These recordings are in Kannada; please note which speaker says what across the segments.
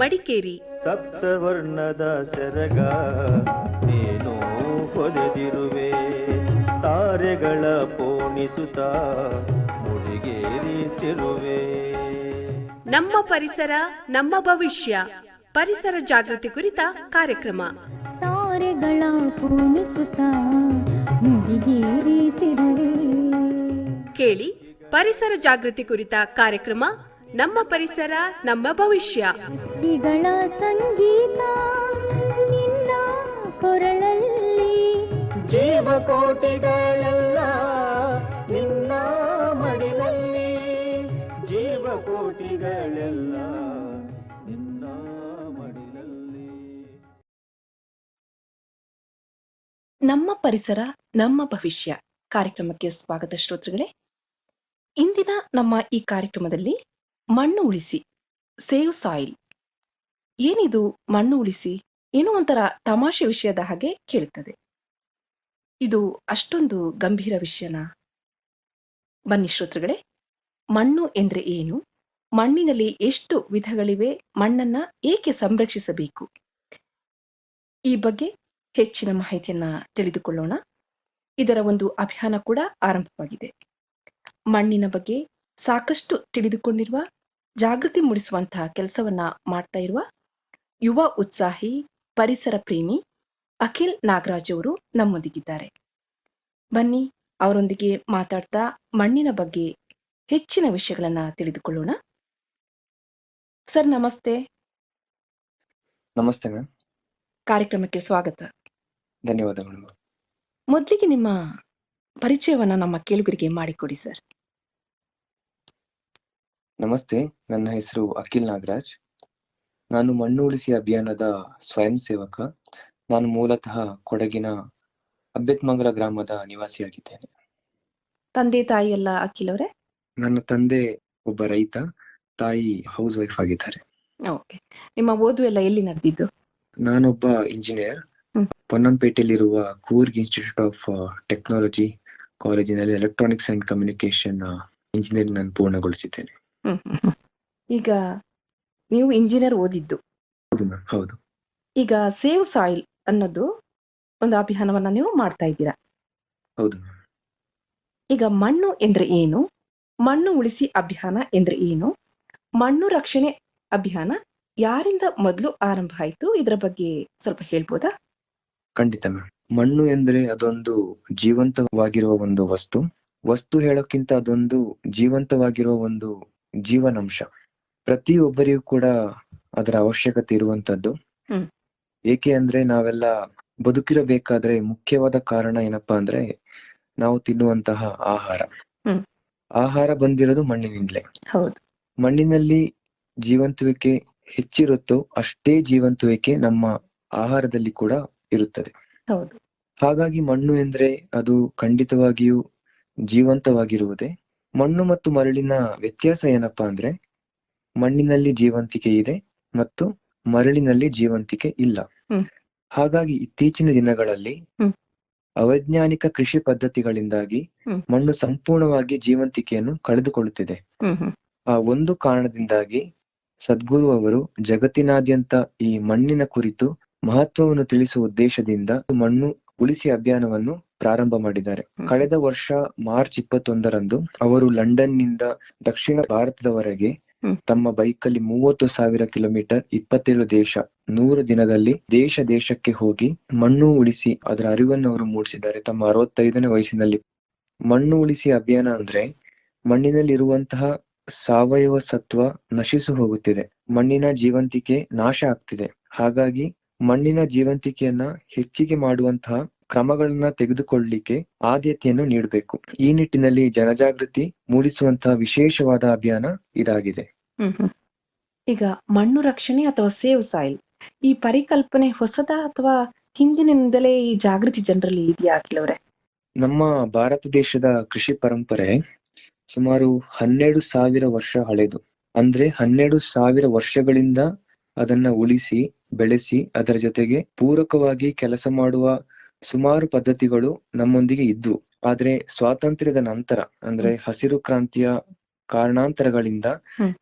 Speaker 1: ಮಡಿಕೇರಿ.
Speaker 2: ಸಪ್ತವರ್ಣದ ಸೆರಗ ನೀನು ಹೊದೆದಿರುವೆ ತಾರೆಗಳ ಪೋಣಿಸುತ್ತ ಮುಡಿಗೇರಿಸಿರುವೆ
Speaker 1: ನಮ್ಮ ಪರಿಸರ ನಮ್ಮ ಭವಿಷ್ಯ. ಪರಿಸರ ಜಾಗೃತಿ ಕುರಿತ ಕಾರ್ಯಕ್ರಮ.
Speaker 3: ತಾರೆಗಳ ಪೋಣಿಸುತ್ತ ಮುಡಿಗೇರಿಸಿರುವೆ
Speaker 1: ಕೇಳಿ ಪರಿಸರ ಜಾಗೃತಿ ಕುರಿತ ಕಾರ್ಯಕ್ರಮ ನಮ್ಮ ಪರಿಸರ ನಮ್ಮ ಭವಿಷ್ಯ.
Speaker 3: ಸಂಗೀತ ನಿನ್ನ ಕೊರಳಲ್ಲಿ.
Speaker 2: ಜೀವಕೋಟಿಗಳೆಲ್ಲ ನಿನ್ನ ಮಡಿಲಲ್ಲಿ. ಜೀವಕೋಟಿಗಳೆಲ್ಲ ನಿನ್ನ ಮಡಿಲಲ್ಲಿ.
Speaker 4: ನಮ್ಮ ಪರಿಸರ ನಮ್ಮ ಭವಿಷ್ಯ. ಕಾರ್ಯಕ್ರಮಕ್ಕೆ ಸ್ವಾಗತ ಶ್ರೋತೃಗಳೇ. ಇಂದಿನ ನಮ್ಮ ಈ ಕಾರ್ಯಕ್ರಮದಲ್ಲಿ ಮಣ್ಣು ಉಳಿಸಿ, ಸೇವ್ ಸಾಯಿಲ್ ಏನಿದು ಮಣ್ಣು ಉಳಿಸಿ ಏನೋ ಒಂಥರ ತಮಾಷೆ ವಿಷಯದ ಹಾಗೆ ಕೇಳುತ್ತದೆ. ಇದು ಅಷ್ಟೊಂದು ಗಂಭೀರ ವಿಷಯನ? ಬನ್ನಿ ಶ್ರೋತೃಗಳೇ, ಮಣ್ಣು ಎಂದ್ರೆ ಏನು? ಮಣ್ಣಿನಲ್ಲಿ ಎಷ್ಟು ವಿಧಗಳಿವೆ? ಮಣ್ಣನ್ನ ಏಕೆ ಸಂರಕ್ಷಿಸಬೇಕು? ಈ ಬಗ್ಗೆ ಹೆಚ್ಚಿನ ಮಾಹಿತಿಯನ್ನ ತಿಳಿದುಕೊಳ್ಳೋಣ. ಇದರ ಒಂದು ಅಭಿಯಾನ ಕೂಡ ಆರಂಭವಾಗಿದೆ. ಮಣ್ಣಿನ ಬಗ್ಗೆ ಸಾಕಷ್ಟು ತಿಳಿದುಕೊಂಡಿರುವ ಜಾಗೃತಿ ಮೂಡಿಸುವಂತಹ ಕೆಲಸವನ್ನ ಮಾಡ್ತಾ ಇರುವ ಯುವ ಉತ್ಸಾಹಿ ಪರಿಸರ ಪ್ರೇಮಿ ಅಖಿಲ್ ನಾಗರಾಜ್ ಅವರು ನಮ್ಮೊಂದಿಗಿದ್ದಾರೆ. ಬನ್ನಿ ಅವರೊಂದಿಗೆ ಮಾತಾಡ್ತಾ ಮಣ್ಣಿನ ಬಗ್ಗೆ ಹೆಚ್ಚಿನ ವಿಷಯಗಳನ್ನ ತಿಳಿದುಕೊಳ್ಳೋಣ. ಸರ್ ನಮಸ್ತೆ.
Speaker 5: ನಮಸ್ತೆ ಮ್ಯಾಮ್.
Speaker 4: ಕಾರ್ಯಕ್ರಮಕ್ಕೆ ಸ್ವಾಗತ.
Speaker 5: ಧನ್ಯವಾದಗಳು.
Speaker 4: ಮೊದಲಿಗೆ ನಿಮ್ಮ ಪರಿಚಯವನ್ನ ನಮ್ಮ ಕೇಳುಗರಿಗೆ ಮಾಡಿಕೊಡಿ ಸರ್.
Speaker 5: ನಮಸ್ತೆ ನನ್ನ ಹೆಸರು ಅಖಿಲ್ ನಾಗರಾಜ್. ನಾನು ಮಣ್ಣು ಉಳಿಸಿ ಅಭಿಯಾನದ ಸ್ವಯಂ ಸೇವಕ. ನಾನು ಮೂಲತಃ ಕೊಡಗಿನ ಅಬ್ಬೆತ್ಮಂಗಲ ಗ್ರಾಮದ ನಿವಾಸಿಯಾಗಿದ್ದೇನೆ.
Speaker 4: ತಂದೆ ತಾಯಿ ಎಲ್ಲ ಅಖಿಲ್ ಅವರೇ?
Speaker 5: ನನ್ನ ತಂದೆ ಒಬ್ಬ ರೈತ ತಾಯಿ ಹೌಸ್ ವೈಫ್ ಆಗಿದ್ದಾರೆ.
Speaker 4: ಓಕೆ ನಿಮ್ಮ ಓದು ಎಲ್ಲ ಎಲ್ಲಿ ನಡೆದಿದ್ದು?
Speaker 5: ನಾನೊಬ್ಬ ಇಂಜಿನಿಯರ್. ಪೊನ್ನಂಪೇಟೆಯಲ್ಲಿರುವ ಕೂರ್ಗ್ ಇನ್ಸ್ಟಿಟ್ಯೂಟ್ ಆಫ್ ಟೆಕ್ನಾಲಜಿ ಕಾಲೇಜಿನಲ್ಲಿ ಎಲೆಕ್ಟ್ರಾನಿಕ್ಸ್ ಅಂಡ್ ಕಮ್ಯುನಿಕೇಶನ್ ಇಂಜಿನಿಯರಿಂಗ್ ನಾನು ಪೂರ್ಣಗೊಳಿಸಿದ್ದೇನೆ.
Speaker 4: ಈಗ ನೀವು ಇಂಜಿನಿಯರ್ ಓದಿದ್ದು.
Speaker 5: ಹೌದು ಮ್ಯಾಮ್ ಹೌದು.
Speaker 4: ಈಗ ಸೇವ್ ಸಾಯಿಲ್ ಅನ್ನೋದು ಒಂದು ಅಭಿಯಾನವನ್ನ ನೀವು ಮಾಡ್ತಾ ಇದ್ದೀರಾ?
Speaker 5: ಹೌದು ಮ್ಯಾಮ್
Speaker 4: ಈಗ ಮಣ್ಣು ಎಂದ್ರೆ ಏನು? ಮಣ್ಣು ಉಳಿಸಿ ಅಭಿಯಾನ ಎಂದ್ರೆ ಏನು? ಮಣ್ಣು ರಕ್ಷಣೆ ಅಭಿಯಾನ ಯಾರಿಂದ ಮೊದಲು ಆರಂಭ ಆಯ್ತು? ಇದರ ಬಗ್ಗೆ ಸ್ವಲ್ಪ ಹೇಳ್ಬೋದಾ?
Speaker 5: ಖಂಡಿತ ಮ್ಯಾಮ್ ಮಣ್ಣು ಎಂದ್ರೆ ಅದೊಂದು ಜೀವಂತವಾಗಿರುವ ಒಂದು ವಸ್ತು. ವಸ್ತು ಹೇಳೋಕ್ಕಿಂತ ಅದೊಂದು ಜೀವಂತವಾಗಿರುವ ಒಂದು ಜೀವನಾಂಶ. ಪ್ರತಿಯೊಬ್ಬರಿಗೂ ಕೂಡ ಅದರ ಅವಶ್ಯಕತೆ ಇರುವಂತದ್ದು ಏಕೆ ಅಂದ್ರೆ ನಾವೆಲ್ಲ ಬದುಕಿರಬೇಕಾದ್ರೆ ಮುಖ್ಯವಾದ ಕಾರಣ ಏನಪ್ಪಾ ಅಂದ್ರೆ ನಾವು ತಿನ್ನುವಂತಹ ಆಹಾರ. ಆಹಾರ ಬಂದಿರೋದು ಮಣ್ಣಿನಿಂದಲೇ.
Speaker 4: ಹೌದು.
Speaker 5: ಮಣ್ಣಿನಲ್ಲಿ ಜೀವಂತುವಿಕೆ ಹೆಚ್ಚಿರುತ್ತೋ ಅಷ್ಟೇ ಜೀವಂತುವಿಕೆ ನಮ್ಮ ಆಹಾರದಲ್ಲಿ ಕೂಡ ಇರುತ್ತದೆ.
Speaker 4: ಹೌದು.
Speaker 5: ಹಾಗಾಗಿ ಮಣ್ಣು ಎಂದ್ರೆ ಅದು ಖಂಡಿತವಾಗಿಯೂ ಜೀವಂತವಾಗಿರುವುದೇ. ಮಣ್ಣು ಮತ್ತು ಮರಳಿನ ವ್ಯತ್ಯಾಸ ಏನಪ್ಪಾ ಅಂದ್ರೆ ಮಣ್ಣಿನಲ್ಲಿ ಜೀವಂತಿಕೆ ಇದೆ ಮತ್ತು ಮರಳಿನಲ್ಲಿ ಜೀವಂತಿಕೆ ಇಲ್ಲ. ಹಾಗಾಗಿ ಇತ್ತೀಚಿನ ದಿನಗಳಲ್ಲಿ. ಅವೈಜ್ಞಾನಿಕ ಕೃಷಿ ಪದ್ಧತಿಗಳಿಂದಾಗಿ ಮಣ್ಣು ಸಂಪೂರ್ಣವಾಗಿ ಜೀವಂತಿಕೆಯನ್ನು ಕಳೆದುಕೊಳ್ಳುತ್ತಿದೆ. ಆ ಒಂದು ಕಾರಣದಿಂದಾಗಿ ಸದ್ಗುರು ಅವರು ಜಗತ್ತಿನಾದ್ಯಂತ ಈ ಮಣ್ಣಿನ ಕುರಿತು ಮಹತ್ವವನ್ನು ತಿಳಿಸುವ ಉದ್ದೇಶದಿಂದ ಮಣ್ಣು ಉಳಿಸಿ ಅಭಿಯಾನವನ್ನು ಪ್ರಾರಂಭ ಮಾಡಿದ್ದಾರೆ. ಕಳೆದ ವರ್ಷ ಮಾರ್ಚ್ ಇಪ್ಪತ್ತೊಂದರಂದು ಅವರು ಲಂಡನ್ನಿಂದ ದಕ್ಷಿಣ ಭಾರತದವರೆಗೆ ತಮ್ಮ ಬೈಕ್ ಅಲ್ಲಿ ಮೂವತ್ತು ಸಾವಿರ ಕಿಲೋಮೀಟರ್ ಇಪ್ಪತ್ತೇಳು ದೇಶ ನೂರು ದಿನದಲ್ಲಿ ದೇಶ ದೇಶಕ್ಕೆ ಹೋಗಿ ಮಣ್ಣು ಉಳಿಸಿ ಅದರ ಅರಿವನ್ನು ಅವರು ಮೂಡಿಸಿದ್ದಾರೆ. ತಮ್ಮ ಅರವತ್ತೈದನೇ ವಯಸ್ಸಿನಲ್ಲಿ ಮಣ್ಣು ಉಳಿಸಿ ಅಭಿಯಾನ ಅಂದ್ರೆ ಮಣ್ಣಿನಲ್ಲಿರುವಂತಹ ಸಾವಯವ ಸತ್ವ ನಶಿಸು ಹೋಗುತ್ತಿದೆ. ಮಣ್ಣಿನ ಜೀವಂತಿಕೆ ನಾಶ ಆಗ್ತಿದೆ. ಹಾಗಾಗಿ ಮಣ್ಣಿನ ಜೀವಂತಿಕೆಯನ್ನ ಹೆಚ್ಚಿಗೆ ಮಾಡುವಂತಹ ಕ್ರಮಗಳನ್ನ ತೆಗೆದುಕೊಳ್ಳಲಿಕ್ಕೆ ಆದ್ಯತೆಯನ್ನು ನೀಡಬೇಕು. ಈ ನಿಟ್ಟಿನಲ್ಲಿ ಜನಜಾಗೃತಿ ಮೂಡಿಸುವಂತಹ ವಿಶೇಷವಾದ ಅಭಿಯಾನ ಇದಾಗಿದೆ.
Speaker 4: ಈಗ ಮಣ್ಣು ರಕ್ಷಣೆ ಅಥವಾ ಸೇವ್ ಸಾಯಿಲ್ ಈ ಪರಿಕಲ್ಪನೆ ಹೊಸದ ಅಥವಾ ಹಿಂದಿನಿಂದಲೇ ಈ ಜಾಗೃತಿ ಜನರಲ್ಲಿ ಇದೆಯಾ ಕೆಲವ್ರೆ
Speaker 5: ನಮ್ಮ ಭಾರತ ದೇಶದ ಕೃಷಿ ಪರಂಪರೆ ಸುಮಾರು ಹನ್ನೆರಡು ಸಾವಿರ ವರ್ಷ ಹಳೆದು. ಅಂದ್ರೆ ಹನ್ನೆರಡು ಸಾವಿರ ವರ್ಷಗಳಿಂದ ಅದನ್ನ ಉಳಿಸಿ ಬೆಳೆಸಿ ಅದರ ಜೊತೆಗೆ ಪೂರಕವಾಗಿ ಕೆಲಸ ಮಾಡುವ ಸುಮಾರು ಪದ್ಧತಿಗಳು ನಮ್ಮೊಂದಿಗೆ ಇದ್ವು ಆದ್ರೆ ಸ್ವಾತಂತ್ರ್ಯದ ನಂತರ ಅಂದ್ರೆ ಹಸಿರು ಕ್ರಾಂತಿಯ ಕಾರಣಾಂತರಗಳಿಂದ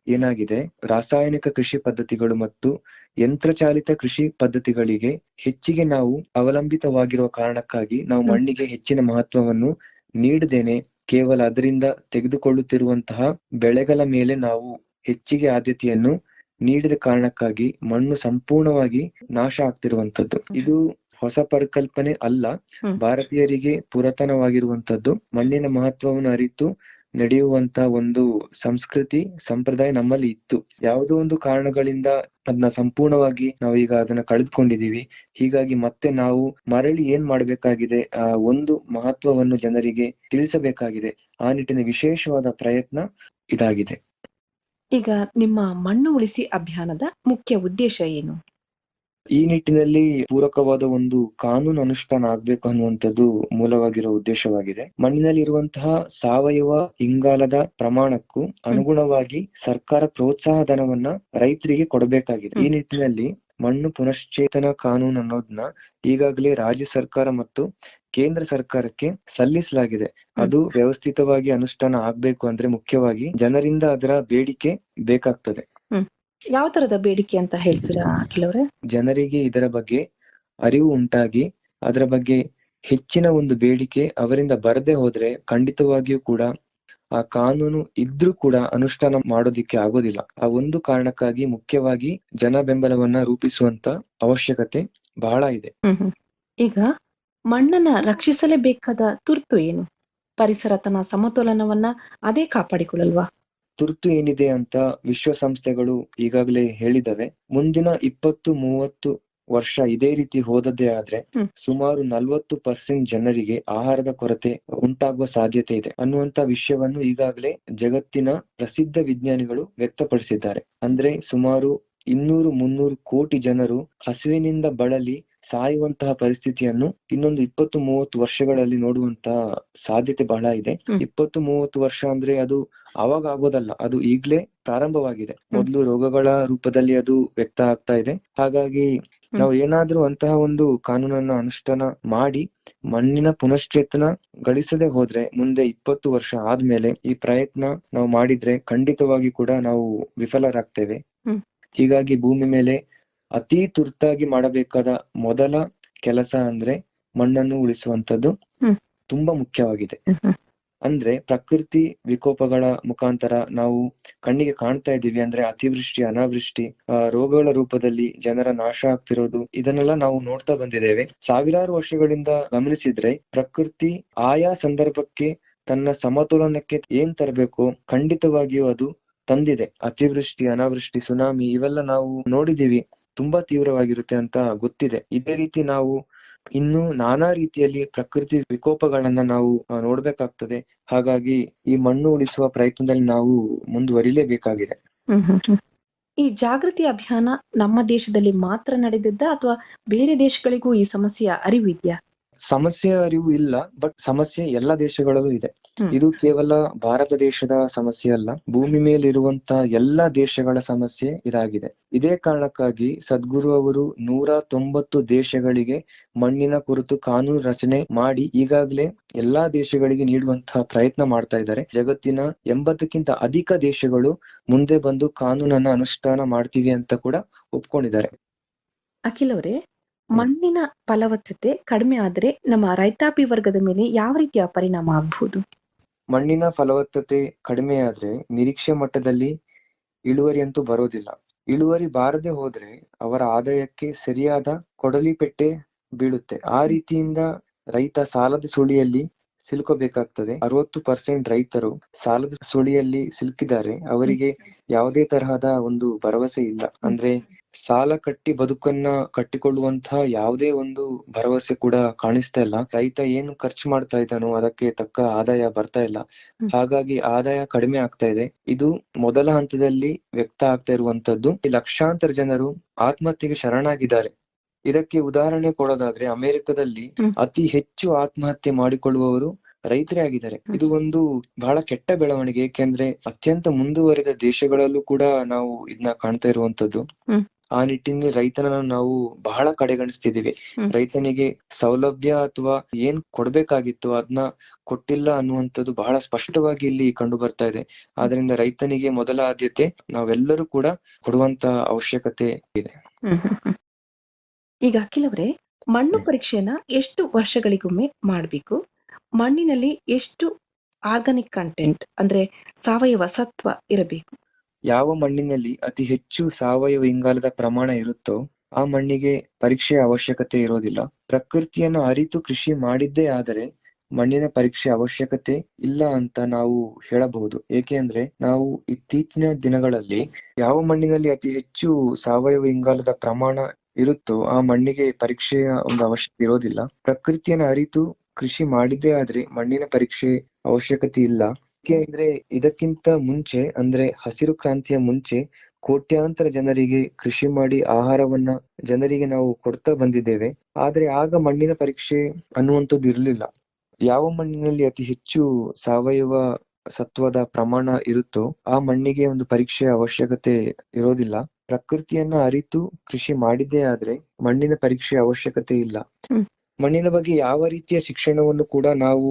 Speaker 5: ಏನಾಗಿದೆ? ರಾಸಾಯನಿಕ ಕೃಷಿ ಪದ್ಧತಿಗಳು ಮತ್ತು ಯಂತ್ರಚಾಲಿತ ಕೃಷಿ ಪದ್ಧತಿಗಳಿಗೆ ಹೆಚ್ಚಿಗೆ ನಾವು ಅವಲಂಬಿತವಾಗಿರುವ ಕಾರಣಕ್ಕಾಗಿ ನಾವು ಮಣ್ಣಿಗೆ ಹೆಚ್ಚಿನ ಮಹತ್ವವನ್ನು ನೀಡದೇನೆ. ಕೇವಲ ಅದರಿಂದ ತೆಗೆದುಕೊಳ್ಳುತ್ತಿರುವಂತಹ ಬೆಳೆಗಳ ಮೇಲೆ ನಾವು ಹೆಚ್ಚಿಗೆ ಆದ್ಯತೆಯನ್ನು ನೀಡಿದ ಕಾರಣಕ್ಕಾಗಿ ಮಣ್ಣು ಸಂಪೂರ್ಣವಾಗಿ ನಾಶ ಆಗ್ತಿರುವಂತದ್ದು ಇದು ಹೊಸ ಪರಿಕಲ್ಪನೆ ಅಲ್ಲ. ಭಾರತೀಯರಿಗೆ ಪುರಾತನವಾಗಿರುವಂತದ್ದು ಮಣ್ಣಿನ ಮಹತ್ವವನ್ನು ಅರಿತು ನಡೆಯುವಂತ ಒಂದು ಸಂಸ್ಕೃತಿ ಸಂಪ್ರದಾಯ ನಮ್ಮಲ್ಲಿ ಇತ್ತು. ಯಾವುದೋ ಒಂದು ಕಾರಣಗಳಿಂದ ಅದನ್ನ ಸಂಪೂರ್ಣವಾಗಿ ನಾವೀಗ ಅದನ್ನ ಕಳೆದುಕೊಂಡಿದೀವಿ ಹೀಗಾಗಿ ಮತ್ತೆ ನಾವು ಮರಳಿ ಏನ್ ಮಾಡ್ಬೇಕಾಗಿದೆ ಆ ಒಂದು ಮಹತ್ವವನ್ನು ಜನರಿಗೆ ತಿಳಿಸಬೇಕಾಗಿದೆ. ಆ ನಿಟ್ಟಿನ ವಿಶೇಷವಾದ ಪ್ರಯತ್ನ ಇದಾಗಿದೆ.
Speaker 4: ಈಗ ನಿಮ್ಮ ಮಣ್ಣು ಉಳಿಸಿ ಅಭಿಯಾನದ ಮುಖ್ಯ ಉದ್ದೇಶ ಏನು?
Speaker 5: ಈ ನಿಟ್ಟಿನಲ್ಲಿ ಪೂರಕವಾದ ಒಂದು ಕಾನೂನು ಅನುಷ್ಠಾನ ಆಗ್ಬೇಕು ಅನ್ನುವಂಥದ್ದು ಮೂಲವಾಗಿರೋ ಉದ್ದೇಶವಾಗಿದೆ. ಮಣ್ಣಿನಲ್ಲಿ ಇರುವಂತಹ ಸಾವಯವ ಇಂಗಾಲದ ಪ್ರಮಾಣಕ್ಕೂ ಅನುಗುಣವಾಗಿ ಸರ್ಕಾರ ಪ್ರೋತ್ಸಾಹ ಧನವನ್ನ ರೈತರಿಗೆ ಕೊಡಬೇಕಾಗಿದೆ. ಈ ನಿಟ್ಟಿನಲ್ಲಿ ಮಣ್ಣು ಪುನಶ್ಚೇತನ ಕಾನೂನು ಅನ್ನೋದನ್ನ ಈಗಾಗಲೇ ರಾಜ್ಯ ಸರ್ಕಾರ ಮತ್ತು ಕೇಂದ್ರ ಸರ್ಕಾರಕ್ಕೆ ಸಲ್ಲಿಸಲಾಗಿದೆ. ಅದು ವ್ಯವಸ್ಥಿತವಾಗಿ ಅನುಷ್ಠಾನ ಆಗ್ಬೇಕು ಅಂದ್ರೆ ಮುಖ್ಯವಾಗಿ ಜನರಿಂದ ಅದರ ಬೇಡಿಕೆ ಬೇಕಾಗ್ತದೆ.
Speaker 4: ಯಾವ ತರದ ಬೇಡಿಕೆ ಅಂತ ಹೇಳ್ತೀರಾ ಕೆಲವ್ರೆ
Speaker 5: ಜನರಿಗೆ ಇದರ ಬಗ್ಗೆ ಅರಿವು ಉಂಟಾಗಿ ಅದರ ಬಗ್ಗೆ ಹೆಚ್ಚಿನ ಒಂದು ಬೇಡಿಕೆ ಅವರಿಂದ ಬರದೆ ಹೋದ್ರೆ ಖಂಡಿತವಾಗಿಯೂ ಕೂಡ ಆ ಕಾನೂನು ಇದ್ರೂ ಕೂಡ ಅನುಷ್ಠಾನ ಮಾಡೋದಿಕ್ಕೆ ಆಗೋದಿಲ್ಲ. ಆ ಒಂದು ಕಾರಣಕ್ಕಾಗಿ ಮುಖ್ಯವಾಗಿ ಜನ ಬೆಂಬಲವನ್ನ ರೂಪಿಸುವಂತ ಅವಶ್ಯಕತೆ ಬಹಳ ಇದೆ.
Speaker 4: ಈಗ ಮಣ್ಣನ್ನ ರಕ್ಷಿಸಲೇಬೇಕಾದ ತುರ್ತು ಏನು? ಪರಿಸರ ತನ್ನ ಸಮತೋಲನವನ್ನ ಅದೇ ಕಾಪಾಡಿಕೊಳ್ಳಲ್ವಾ?
Speaker 5: ತುರ್ತು ಏನಿದೆ ಅಂತ ವಿಶ್ವಸಂಸ್ಥೆಗಳು ಈಗಾಗಲೇ ಹೇಳಿದವೆ. ಮುಂದಿನ ಇಪ್ಪತ್ತು ಮೂವತ್ತು ವರ್ಷ ಇದೇ ರೀತಿ ಹೋದದ್ದೇ ಆದ್ರೆ ಸುಮಾರು ನಲ್ವತ್ತು ಪರ್ಸೆಂಟ್ ಜನರಿಗೆ ಆಹಾರದ ಕೊರತೆ ಉಂಟಾಗುವ ಸಾಧ್ಯತೆ ಇದೆ ಅನ್ನುವಂತ ವಿಷಯವನ್ನು ಈಗಾಗಲೇ ಜಗತ್ತಿನ ಪ್ರಸಿದ್ಧ ವಿಜ್ಞಾನಿಗಳು ವ್ಯಕ್ತಪಡಿಸಿದ್ದಾರೆ. ಅಂದ್ರೆ ಸುಮಾರು ಇನ್ನೂರು ಮುನ್ನೂರು ಕೋಟಿ ಜನರು ಹಸಿವಿನಿಂದ ಬಳಲಿ ಸಾಯುವಂತಹ ಪರಿಸ್ಥಿತಿಯನ್ನು ಇನ್ನೊಂದು ಇಪ್ಪತ್ತು ಮೂವತ್ತು ವರ್ಷಗಳಲ್ಲಿ ನೋಡುವಂತ ಸಾಧ್ಯತೆ ಬಹಳ ಇದೆ. ಇಪ್ಪತ್ತು ಮೂವತ್ತು ವರ್ಷ ಅಂದ್ರೆ ಅದು ಅವಾಗ ಆಗೋದಲ್ಲ ಅದು ಈಗ್ಲೇ ಪ್ರಾರಂಭವಾಗಿದೆ. ಮೊದಲು ರೋಗಗಳ ರೂಪದಲ್ಲಿ ಅದು ವ್ಯಕ್ತ ಆಗ್ತಾ ಇದೆ. ಹಾಗಾಗಿ ನಾವು ಏನಾದ್ರೂ ಅಂತಹ ಒಂದು ಕಾನೂನನ್ನ ಅನುಷ್ಠಾನ ಮಾಡಿ ಮಣ್ಣಿನ ಪುನಶ್ಚೇತನ ಗಳಿಸದೆ ಹೋದ್ರೆ ಮುಂದೆ ಇಪ್ಪತ್ತು ವರ್ಷ ಆದ್ಮೇಲೆ ಈ ಪ್ರಯತ್ನ ನಾವು ಮಾಡಿದ್ರೆ ಖಂಡಿತವಾಗಿ ಕೂಡ ನಾವು ವಿಫಲರಾಗ್ತೇವೆ. ಹೀಗಾಗಿ ಭೂಮಿ ಮೇಲೆ ಅತಿ ತುರ್ತಾಗಿ ಮಾಡಬೇಕಾದ ಮೊದಲ ಕೆಲಸ ಅಂದ್ರೆ ಮಣ್ಣನ್ನು ಉಳಿಸುವಂತದ್ದು ತುಂಬಾ ಮುಖ್ಯವಾಗಿದೆ. ಅಂದ್ರೆ ಪ್ರಕೃತಿ ವಿಕೋಪಗಳ ಮುಖಾಂತರ ನಾವು ಕಣ್ಣಿಗೆ ಕಾಣ್ತಾ ಇದ್ದೀವಿ ಅಂದ್ರೆ ಅತಿವೃಷ್ಟಿ ಅನಾವೃಷ್ಟಿ ಆ, ರೋಗಗಳ ರೂಪದಲ್ಲಿ ಜನರ ನಾಶ ಆಗ್ತಿರೋದು ಇದನ್ನೆಲ್ಲ ನಾವು ನೋಡ್ತಾ ಬಂದಿದ್ದೇವೆ. ಸಾವಿರಾರು ವರ್ಷಗಳಿಂದ ಗಮನಿಸಿದ್ರೆ ಪ್ರಕೃತಿ ಆಯಾ ಸಂದರ್ಭಕ್ಕೆ ತನ್ನ ಸಮತೋಲನಕ್ಕೆ ಏನ್ ತರಬೇಕು ಖಂಡಿತವಾಗಿಯೂ ಅದು ತಂದಿದೆ. ಅತಿವೃಷ್ಟಿ, ಅನಾವೃಷ್ಟಿ, ಸುನಾಮಿ ಇವೆಲ್ಲ ನಾವು ನೋಡಿದೀವಿ ತುಂಬಾ ತೀವ್ರವಾಗಿರುತ್ತೆ ಅಂತ ಗೊತ್ತಿದೆ. ಇದೇ ರೀತಿ ನಾವು ಇನ್ನು ನಾನಾ ರೀತಿಯಲ್ಲಿ ಪ್ರಕೃತಿ ವಿಕೋಪಗಳನ್ನ ನಾವು ನೋಡ್ಬೇಕಾಗ್ತದೆ. ಹಾಗಾಗಿ ಈ ಮಣ್ಣು ಉಳಿಸುವ ಪ್ರಯತ್ನದಲ್ಲಿ ನಾವು ಮುಂದುವರಿಲೇಬೇಕಾಗಿದೆ.
Speaker 4: ಈ ಜಾಗೃತಿ ಅಭಿಯಾನ ನಮ್ಮ ದೇಶದಲ್ಲಿ ಮಾತ್ರ ನಡೆದಿದ್ದ ಅಥವಾ ಬೇರೆ ದೇಶಗಳಿಗೂ ಈ ಸಮಸ್ಯೆಯ ಅರಿವಿದ್ಯಾ
Speaker 5: ಸಮಸ್ಯೆ ಅರಿವು ಇಲ್ಲ ಬಟ್ ಸಮಸ್ಯೆ ಎಲ್ಲ ದೇಶಗಳಲ್ಲೂ ಇದೆ. ಇದು ಕೇವಲ ಭಾರತ ದೇಶದ ಸಮಸ್ಯೆ ಅಲ್ಲ ಭೂಮಿ ಮೇಲಿರುವಂತ ಎಲ್ಲಾ ದೇಶಗಳ ಸಮಸ್ಯೆ ಇದಾಗಿದೆ. ಇದೇ ಕಾರಣಕ್ಕಾಗಿ ಸದ್ಗುರು ಅವರು ನೂರ ತೊಂಬತ್ತು ದೇಶಗಳಿಗೆ ಮಣ್ಣಿನ ಕುರಿತು ಕಾನೂನು ರಚನೆ ಮಾಡಿ ಈಗಾಗಲೇ ಎಲ್ಲಾ ದೇಶಗಳಿಗೆ ನೀಡುವಂತಹ ಪ್ರಯತ್ನ ಮಾಡ್ತಾ ಇದ್ದಾರೆ. ಜಗತ್ತಿನ ಎಂಬತ್ತಕ್ಕಿಂತ ಅಧಿಕ ದೇಶಗಳು ಮುಂದೆ ಬಂದು ಕಾನೂನನ್ನ ಅನುಷ್ಠಾನ ಮಾಡ್ತೀವಿ ಅಂತ ಕೂಡ ಒಪ್ಕೊಂಡಿದ್ದಾರೆ.
Speaker 4: ಅಖಿಲ್ ಅವರೇ ಮಣ್ಣಿನ ಫಲವತ್ತತೆ ಕಡಿಮೆ ಆದ್ರೆ ನಮ್ಮ ರೈತಾಪಿ ವರ್ಗದ ಮೇಲೆ ಯಾವ ರೀತಿಯ ಪರಿಣಾಮ ಆಗಬಹುದು
Speaker 5: ಮಣ್ಣಿನ ಫಲವತ್ತತೆ ಕಡಿಮೆ ಆದ್ರೆ ನಿರೀಕ್ಷೆ ಮಟ್ಟದಲ್ಲಿ ಇಳುವರಿ ಅಂತೂ ಬರೋದಿಲ್ಲ. ಇಳುವರಿ ಬಾರದೆ ಹೋದ್ರೆ ಅವರ ಆದಾಯಕ್ಕೆ ಸರಿಯಾದ ಕೊಡಲಿ ಪೆಟ್ಟೆ ಬೀಳುತ್ತೆ. ಆ ರೀತಿಯಿಂದ ರೈತ ಸಾಲದ ಸುಳಿಯಲ್ಲಿ ಸಿಲುಕಬೇಕಾಗ್ತದೆ. ಅರವತ್ತು ಪರ್ಸೆಂಟ್ ರೈತರು ಸಾಲದ ಸುಳಿಯಲ್ಲಿ ಸಿಲುಕಿದ್ದಾರೆ. ಅವರಿಗೆ ಯಾವುದೇ ತರಹದ ಒಂದು ಭರವಸೆ ಇಲ್ಲ. ಅಂದ್ರೆ ಸಾಲ ಕಟ್ಟಿ ಬದುಕನ್ನ ಕಟ್ಟಿಕೊಳ್ಳುವಂತಹ ಯಾವುದೇ ಒಂದು ಭರವಸೆ ಕೂಡ ಕಾಣಿಸ್ತಾ ಇಲ್ಲ. ರೈತ ಏನು ಖರ್ಚು ಮಾಡ್ತಾ ಇದ್ದಾನೋ ಅದಕ್ಕೆ ತಕ್ಕ ಆದಾಯ ಬರ್ತಾ ಇಲ್ಲ. ಹಾಗಾಗಿ ಆದಾಯ ಕಡಿಮೆ ಆಗ್ತಾ ಇದೆ. ಇದು ಮೊದಲ ಹಂತದಲ್ಲಿ ವ್ಯಕ್ತ ಆಗ್ತಾ ಇರುವಂತದ್ದು. ಈ ಲಕ್ಷಾಂತರ ಜನರು ಆತ್ಮಹತ್ಯೆಗೆ ಶರಣಾಗಿದ್ದಾರೆ. ಇದಕ್ಕೆ ಉದಾಹರಣೆ ಕೊಡೋದಾದ್ರೆ ಅಮೆರಿಕದಲ್ಲಿ ಅತಿ ಹೆಚ್ಚು ಆತ್ಮಹತ್ಯೆ ಮಾಡಿಕೊಳ್ಳುವವರು ರೈತರೇ ಆಗಿದ್ದಾರೆ. ಇದು ಒಂದು ಬಹಳ ಕೆಟ್ಟ ಬೆಳವಣಿಗೆ. ಏಕೆಂದ್ರೆ ಅತ್ಯಂತ ಮುಂದುವರಿದ ದೇಶಗಳಲ್ಲೂ ಕೂಡ ನಾವು ಇದನ್ನ ಕಾಣ್ತಾ ಇರುವಂತದ್ದು. ಆ ನಿಟ್ಟಿನಲ್ಲಿ ರೈತನನ್ನ ನಾವು ಬಹಳ ಕಡೆಗಣಿಸ್ತಿದೀವಿ. ರೈತನಿಗೆ ಸೌಲಭ್ಯ ಅಥವಾ ಏನ್ ಕೊಡ್ಬೇಕಾಗಿತ್ತು ಅದನ್ನ ಕೊಟ್ಟಿಲ್ಲ ಅನ್ನುವಂಥದ್ದು ಬಹಳ ಸ್ಪಷ್ಟವಾಗಿ ಇಲ್ಲಿ ಕಂಡು ಬರ್ತಾ ಇದೆ ಆದ್ರಿಂದ ರೈತನಿಗೆ ಮೊದಲ ಆದ್ಯತೆ ನಾವೆಲ್ಲರೂ ಕೂಡ ಕೊಡುವಂತ ಅವಶ್ಯಕತೆ ಇದೆ.
Speaker 4: ಈಗ ಅಖಿಲವ್ರೆ ಮಣ್ಣು. ಪರೀಕ್ಷೆನ ಎಷ್ಟು ವರ್ಷಗಳಿಗೊಮ್ಮೆ ಮಾಡ್ಬೇಕು ಮಣ್ಣಿನಲ್ಲಿ ಎಷ್ಟು ಆರ್ಗಾನಿಕ್ ಕಂಟೆಂಟ್ ಅಂದ್ರೆ ಸಾವಯವ ಸತ್ವ ಇರಬೇಕು
Speaker 5: ಯಾವ ಮಣ್ಣಿನಲ್ಲಿ ಅತಿ ಹೆಚ್ಚು ಸಾವಯವ ಇಂಗಾಲದ ಪ್ರಮಾಣ ಇರುತ್ತೋ ಆ ಮಣ್ಣಿಗೆ ಪರೀಕ್ಷೆಯ ಅವಶ್ಯಕತೆ ಇರೋದಿಲ್ಲ. ಪ್ರಕೃತಿಯನ್ನು ಅರಿತು ಕೃಷಿ ಮಾಡಿದ್ದೇ ಆದರೆ ಮಣ್ಣಿನ ಪರೀಕ್ಷೆ ಅವಶ್ಯಕತೆ ಇಲ್ಲ ಅಂತ ನಾವು ಹೇಳಬಹುದು. ಏಕೆಂದ್ರೆ ನಾವು ಇತ್ತೀಚಿನ ದಿನಗಳಲ್ಲಿ ಯಾವ ಮಣ್ಣಿನಲ್ಲಿ ಅತಿ ಹೆಚ್ಚು ಸಾವಯವ ಇಂಗಾಲದ ಪ್ರಮಾಣ ಇರುತ್ತೋ ಆ ಮಣ್ಣಿಗೆ ಪರೀಕ್ಷೆಯ ಒಂದು ಅವಶ್ಯಕತೆ ಇರೋದಿಲ್ಲ. ಪ್ರಕೃತಿಯನ್ನು ಅರಿತು ಕೃಷಿ ಮಾಡಿದ್ದೇ ಆದ್ರೆ ಮಣ್ಣಿನ ಪರೀಕ್ಷೆ ಅವಶ್ಯಕತೆ ಇಲ್ಲ. ಯಾಕೆಂದ್ರೆ ಇದಕ್ಕಿಂತ ಮುಂಚೆ ಅಂದ್ರೆ ಹಸಿರು ಕ್ರಾಂತಿಯ ಮುಂಚೆ ಕೋಟ್ಯಾಂತರ ಜನರಿಗೆ ಕೃಷಿ ಮಾಡಿ ಆಹಾರವನ್ನ ಜನರಿಗೆ ನಾವು ಕೊಡ್ತಾ ಬಂದಿದ್ದೇವೆ. ಆದ್ರೆ ಆಗ ಮಣ್ಣಿನ ಪರೀಕ್ಷೆ ಅನ್ನುವಂಥದ್ದು ಇರಲಿಲ್ಲ. ಯಾವ ಮಣ್ಣಿನಲ್ಲಿ ಅತಿ ಹೆಚ್ಚು ಸಾವಯವ ಸತ್ವದ ಪ್ರಮಾಣ ಇರುತ್ತೋ ಆ ಮಣ್ಣಿಗೆ ಒಂದು ಪರೀಕ್ಷೆಯ ಅವಶ್ಯಕತೆ ಇರೋದಿಲ್ಲ. ಪ್ರಕೃತಿಯನ್ನ ಅರಿತು ಕೃಷಿ ಮಾಡಿದ್ದೇ ಆದ್ರೆ ಮಣ್ಣಿನ ಪರೀಕ್ಷೆಯ ಅವಶ್ಯಕತೆ ಇಲ್ಲ. ಮಣ್ಣಿನ ಬಗ್ಗೆ ಯಾವ ರೀತಿಯ ಶಿಕ್ಷಣವನ್ನು ಕೂಡ ನಾವು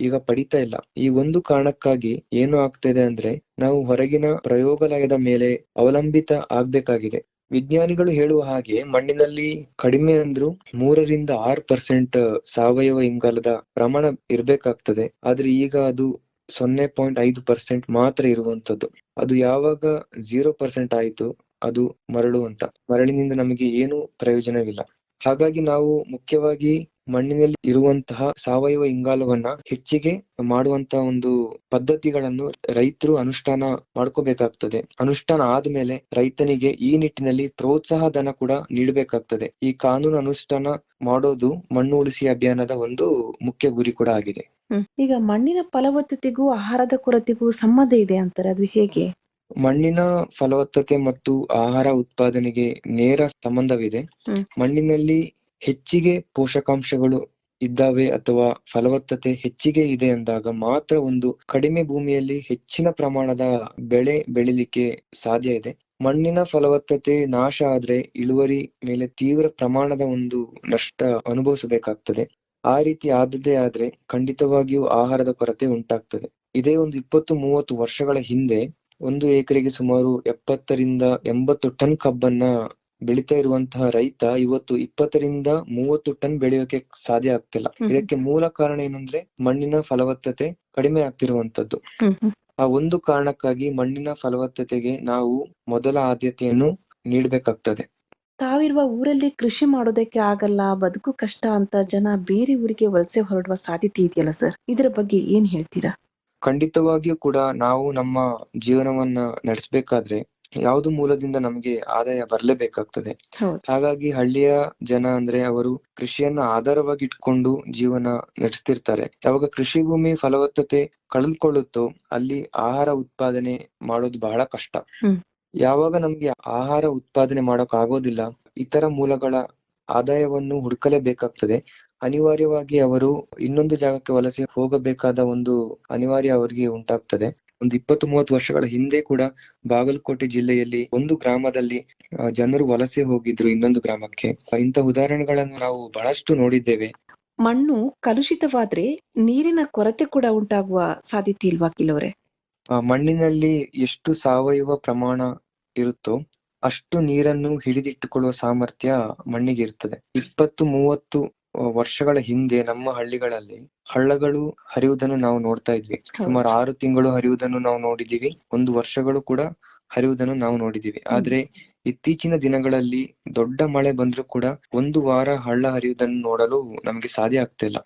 Speaker 5: ಈಗ ಪಡಿತಾ ಇಲ್ಲ. ಈ ಒಂದು ಕಾರಣಕ್ಕಾಗಿ ಏನು ಆಗ್ತಿದೆ ಅಂದ್ರೆ ನಾವು ಹೊರಗಿನ ಪ್ರಯೋಗಾಲಯದ ಮೇಲೆ ಅವಲಂಬಿತ ಆಗ್ಬೇಕಾಗಿದೆ. ವಿಜ್ಞಾನಿಗಳು ಹೇಳುವ ಹಾಗೆ ಮಣ್ಣಿನಲ್ಲಿ ಕಡಿಮೆ ಅಂದ್ರು ಮೂರರಿಂದ ಆರು ಪರ್ಸೆಂಟ್ ಸಾವಯವ ಇಂಗಾಲದ ಪ್ರಮಾಣ ಇರ್ಬೇಕಾಗ್ತದೆ. ಆದ್ರೆ ಈಗ ಅದು ಸೊನ್ನೆ ಪಾಯಿಂಟ್ ಐದು ಪರ್ಸೆಂಟ್ ಮಾತ್ರ ಇರುವಂತದ್ದು. ಅದು ಯಾವಾಗ ಜೀರೋ ಪರ್ಸೆಂಟ್ ಆಯ್ತು ಅದು ಮರಳು ಅಂತ. ಮರಳಿನಿಂದ ನಮಗೆ ಏನು ಪ್ರಯೋಜನವಿಲ್ಲ. ಹಾಗಾಗಿ ನಾವು ಮುಖ್ಯವಾಗಿ ಮಣ್ಣಿನಲ್ಲಿ ಇರುವಂತಹ ಸಾವಯವ ಇಂಗಾಲವನ್ನ ಹೆಚ್ಚಿಗೆ ಮಾಡುವಂತಹ ಒಂದು ಪದ್ಧತಿಗಳನ್ನು ರೈತರು ಅನುಷ್ಠಾನ ಮಾಡ್ಕೋಬೇಕಾಗ್ತದೆ. ಅನುಷ್ಠಾನ ಆದ್ಮೇಲೆ ರೈತನಿಗೆ ಈ ನಿಟ್ಟಿನಲ್ಲಿ ಪ್ರೋತ್ಸಾಹ ಧನ ಕೂಡ ನೀಡಬೇಕಾಗ್ತದೆ. ಈ ಕಾನೂನು ಅನುಷ್ಠಾನ ಮಾಡೋದು ಮಣ್ಣು ಉಳಿಸಿ ಅಭಿಯಾನದ ಒಂದು ಮುಖ್ಯ ಗುರಿ ಕೂಡ ಆಗಿದೆ.
Speaker 4: ಈಗ ಮಣ್ಣಿನ ಫಲವತ್ತತೆಗೂ ಆಹಾರದ ಕೊರತೆಗೂ ಸಂಬಂಧ ಇದೆ ಅಂತಾರೆ ಅದು ಹೇಗೆ?
Speaker 5: ಮಣ್ಣಿನ ಫಲವತ್ತತೆ ಮತ್ತು ಆಹಾರ ಉತ್ಪಾದನೆಗೆ ನೇರ ಸಂಬಂಧವಿದೆ. ಮಣ್ಣಿನಲ್ಲಿ ಹೆಚ್ಚಿಗೆ ಪೋಷಕಾಂಶಗಳು ಇದ್ದಾವೆ ಅಥವಾ ಫಲವತ್ತತೆ ಹೆಚ್ಚಿಗೆ ಇದೆ ಅಂದಾಗ ಮಾತ್ರ ಒಂದು ಕಡಿಮೆ ಭೂಮಿಯಲ್ಲಿ ಹೆಚ್ಚಿನ ಪ್ರಮಾಣದ ಬೆಳೆ ಬೆಳಿಲಿಕ್ಕೆ ಸಾಧ್ಯ ಇದೆ. ಮಣ್ಣಿನ ಫಲವತ್ತತೆ ನಾಶ ಆದ್ರೆ ಇಳುವರಿ ಮೇಲೆ ತೀವ್ರ ಪ್ರಮಾಣದ ಒಂದು ನಷ್ಟ ಅನುಭವಿಸಬೇಕಾಗ್ತದೆ. ಆ ರೀತಿ ಆದದ್ದೇ ಆದ್ರೆ ಖಂಡಿತವಾಗಿಯೂ ಆಹಾರದ ಕೊರತೆ ಉಂಟಾಗ್ತದೆ. ಇದೇ ಒಂದು ಇಪ್ಪತ್ತು ಮೂವತ್ತು ವರ್ಷಗಳ ಹಿಂದೆ ಒಂದು ಎಕರೆಗೆ ಸುಮಾರು ಎಪ್ಪತ್ತರಿಂದ ಎಂಬತ್ತು ಟನ್ ಕಬ್ಬನ್ನ ಬೆಳೀತಾ ಇರುವಂತಹ ರೈತ ಇವತ್ತು ಇಪ್ಪತ್ತರಿಂದ ಮೂವತ್ತು ಟನ್ ಬೆಳೆಯೋಕೆ ಸಾಧ್ಯ ಆಗ್ತಿಲ್ಲ. ಇದಕ್ಕೆ ಮೂಲ ಕಾರಣ ಏನಂದ್ರೆ ಮಣ್ಣಿನ ಫಲವತ್ತತೆ ಕಡಿಮೆ ಆಗ್ತಿರುವಂತದ್ದು. ಆ ಒಂದು ಕಾರಣಕ್ಕಾಗಿ ಮಣ್ಣಿನ ಫಲವತ್ತತೆಗೆ ನಾವು ಮೊದಲ ಆದ್ಯತೆಯನ್ನು ನೀಡಬೇಕಾಗ್ತದೆ.
Speaker 4: ತಾವಿರುವ ಊರಲ್ಲಿ ಕೃಷಿ ಮಾಡೋದಕ್ಕೆ ಆಗಲ್ಲ ಬದುಕು ಕಷ್ಟ ಅಂತ ಜನ ಬೇರೆ ಊರಿಗೆ ವಲಸೆ ಹೊರಡುವ ಸಾಧ್ಯತೆ ಇದೆಯಲ್ಲ ಸರ್? ಇದರ ಬಗ್ಗೆ ಏನ್ ಹೇಳ್ತೀರಾ?
Speaker 5: ಖಂಡಿತವಾಗಿಯೂ ಕೂಡ ನಾವು ನಮ್ಮ ಜೀವನವನ್ನ ನಡೆಸಬೇಕಾದ್ರೆ ಯಾವ್ದು ಮೂಲದಿಂದ ನಮಗೆ ಆದಾಯ ಬರ್ಲೇಬೇಕಾಗ್ತದೆ. ಹಾಗಾಗಿ ಹಳ್ಳಿಯ ಜನ ಅಂದ್ರೆ ಅವರು ಕೃಷಿಯನ್ನ ಆಧಾರವಾಗಿ ಇಟ್ಕೊಂಡು ಜೀವನ ನಡೆಸ್ತಿರ್ತಾರೆ. ಯಾವಾಗ ಕೃಷಿ ಭೂಮಿ ಫಲವತ್ತತೆ ಕಳೆದುಕೊಳ್ಳುತ್ತೋ ಅಲ್ಲಿ ಆಹಾರ ಉತ್ಪಾದನೆ ಮಾಡೋದು ಬಹಳ ಕಷ್ಟ. ಯಾವಾಗ ನಮ್ಗೆ ಆಹಾರ ಉತ್ಪಾದನೆ ಮಾಡೋಕ್ ಆಗೋದಿಲ್ಲ ಇತರ ಮೂಲಗಳ ಆದಾಯವನ್ನು ಹುಡುಕಲೇಬೇಕಾಗ್ತದೆ. ಅನಿವಾರ್ಯವಾಗಿ ಅವರು ಇನ್ನೊಂದು ಜಾಗಕ್ಕೆ ವಲಸೆ ಹೋಗಬೇಕಾದ ಒಂದು ಅನಿವಾರ್ಯ ಅವರಿಗೆ ಉಂಟಾಗ್ತದೆ. ಒಂದು ಇಪ್ಪತ್ತು ಮೂವತ್ತು ವರ್ಷಗಳ ಹಿಂದೆ ಕೂಡ ಬಾಗಲಕೋಟೆ ಜಿಲ್ಲೆಯಲ್ಲಿ ಒಂದು ಗ್ರಾಮದಲ್ಲಿ ಜನರು ವಲಸೆ ಹೋಗಿದ್ರು ಇನ್ನೊಂದು ಗ್ರಾಮಕ್ಕೆ. ಇಂಥ ಉದಾಹರಣೆಗಳನ್ನು ನಾವು ಬಹಳಷ್ಟು ನೋಡಿದ್ದೇವೆ.
Speaker 4: ಮಣ್ಣು ಕಲುಷಿತವಾದ್ರೆ ನೀರಿನ ಕೊರತೆ ಕೂಡ ಉಂಟಾಗುವ ಸಾಧ್ಯತೆ ಇಲ್ವಾ ಕೆಲವರೇ
Speaker 5: ಮಣ್ಣಿನಲ್ಲಿ ಎಷ್ಟು ಸಾವಯವ ಪ್ರಮಾಣ ಇರುತ್ತೋ ಅಷ್ಟು ನೀರನ್ನು ಹಿಡಿದಿಟ್ಟುಕೊಳ್ಳುವ ಸಾಮರ್ಥ್ಯ ಮಣ್ಣಿಗೆ ಇರ್ತದೆ. ಇಪ್ಪತ್ತು ಮೂವತ್ತು ವರ್ಷಗಳ ಹಿಂದೆ ನಮ್ಮ ಹಳ್ಳಿಗಳಲ್ಲಿ ಹಳ್ಳಗಳು ಹರಿಯುವುದನ್ನು ನಾವು ನೋಡ್ತಾ ಇದ್ವಿ. ಸುಮಾರು ಆರು ತಿಂಗಳು ಹರಿಯುವುದನ್ನು ನಾವು ನೋಡಿದೀವಿ ಒಂದು ವರ್ಷಗಳು ಕೂಡ ಹರಿಯುವುದನ್ನು ನಾವು ನೋಡಿದೀವಿ ಆದ್ರೆ ಇತ್ತೀಚಿನ ದಿನಗಳಲ್ಲಿ ದೊಡ್ಡ ಮಳೆ ಬಂದ್ರೂ ಕೂಡ ಒಂದು ವಾರ ಹಳ್ಳ ಹರಿಯುವುದನ್ನು ನೋಡಲು ನಮಗೆ ಸಾಧ್ಯ ಆಗ್ತಿಲ್ಲ